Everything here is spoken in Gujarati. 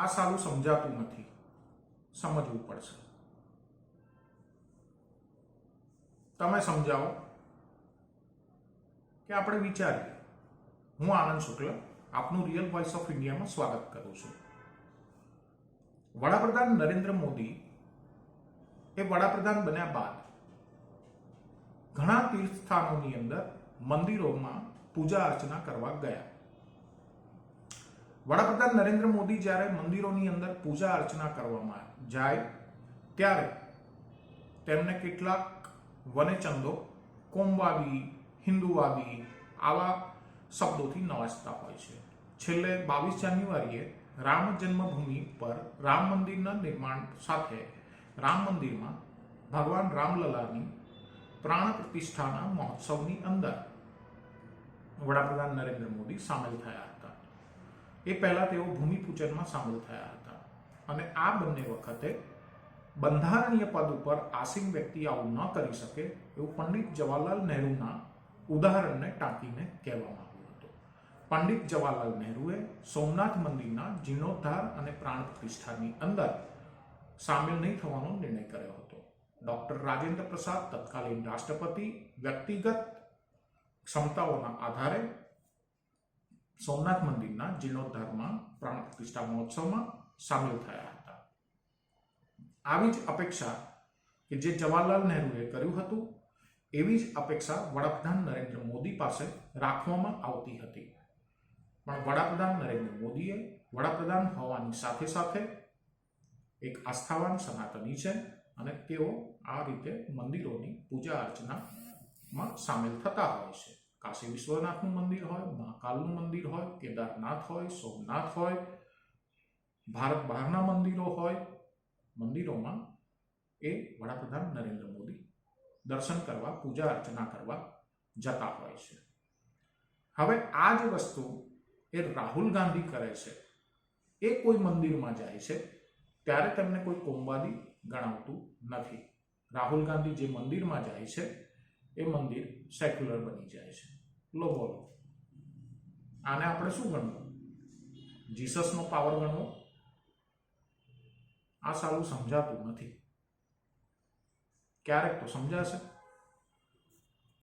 આ સારું સમજાતું નથી. સમજવું પડશે. તમે સમજાવો કે આપણે વિચારીએ. હું આનંદ શુક્લ, આપનું રિયલ વોઇસ ઓફ ઇન્ડિયામાં સ્વાગત કરું છું. વડાપ્રધાન નરેન્દ્ર મોદી એ વડાપ્રધાન બન્યા બાદ ઘણા તીર્થ સ્થાનોની અંદર મંદિરોમાં પૂજા અર્ચના કરવા ગયા. વડાપ્રધાન નરેન્દ્ર મોદી જ્યારે મંદિરોની અંદર પૂજા અર્ચના કરવામાં જાય, ત્યારે તેમને કેટલાક વનેચંદો, કોમવાદી, હિન્દુવાદી આવા શબ્દોથી નવાજતા હોય છે. છેલ્લે બાવીસ જાન્યુઆરીએ રામ જન્મભૂમિ પર રામ મંદિરના નિર્માણ સાથે રામ મંદિરમાં ભગવાન રામલલાની પ્રાણ પ્રતિષ્ઠાના મહોત્સવની અંદર વડાપ્રધાન નરેન્દ્ર મોદી સામેલ થયા હતા. એ પહેલાં તેઓ ભૂમિપૂજનમાં સામેલ થયા હતા. અને આ બંને વખતે બંધારણીય પદ ઉપર આસીન વ્યક્તિ આવું ન કરી શકે એવું પંડિત જવાહરલાલ નહેરુના ઉદાહરણને ટાંકીને કહેવામાં આવ્યું હતું. પંડિત જવાહરલાલ નહેરુએ સોમનાથ મંદિરના જીર્ણોદ્ધાર અને પ્રાણ પ્રતિષ્ઠાની અંદર સામેલ નહીં થવાનો નિર્ણય કર્યો હતો. ડોક્ટર રાજેન્દ્ર પ્રસાદ તત્કાલીન રાષ્ટ્રપતિ વ્યક્તિગત ક્ષમતાઓના આધારે સોમનાથ મંદિરના જીર્ણોદ્ધારમાં પ્રાણ પ્રતિષ્ઠા મહોત્સવમાં સામેલ થયા હતા. આવી જ અપેક્ષા કે જે જવાહરલાલ નહેરુએ કર્યું હતું, એવી જ અપેક્ષા વડાપ્રધાન નરેન્દ્ર મોદી પાસે રાખવામાં આવતી હતી. પણ વડાપ્રધાન નરેન્દ્ર મોદીએ વડાપ્રધાન હોવાની સાથે સાથે એક આસ્થાવાન સનાતની છે અને તેઓ આ રીતે મંદિરોની પૂજા અર્ચનામાં સામેલ થતા હોય છે. કાશી વિશ્વનાથનું મંદિર હોય મહાકાલનું મંદિર હોય, કેદારનાથ હોય, સોમનાથ હોય, ભારત બહારના મંદિરો હોય, મંદિરોમાં એ વડાપ્રધાન નરેન્દ્ર મોદી દર્શન કરવા, પૂજા અર્ચના કરવા જતા હોય છે. હવે આ જ વસ્તુ એ રાહુલ ગાંધી કરે છે. એ કોઈ મંદિરમાં જાય છે, ત્યારે તેમને કોઈ કોમવાદી ગણાવતું નથી. રાહુલ ગાંધી જે મંદિરમાં જાય છે, એ મંદિર સેક્યુલર બની જાય છે. લો બોલો. આને આપણે શું ગણવું? જીસસનો પાવર ગણવો? આ સારું સમજાતું નથી. ક્યારેક તો સમજાશે.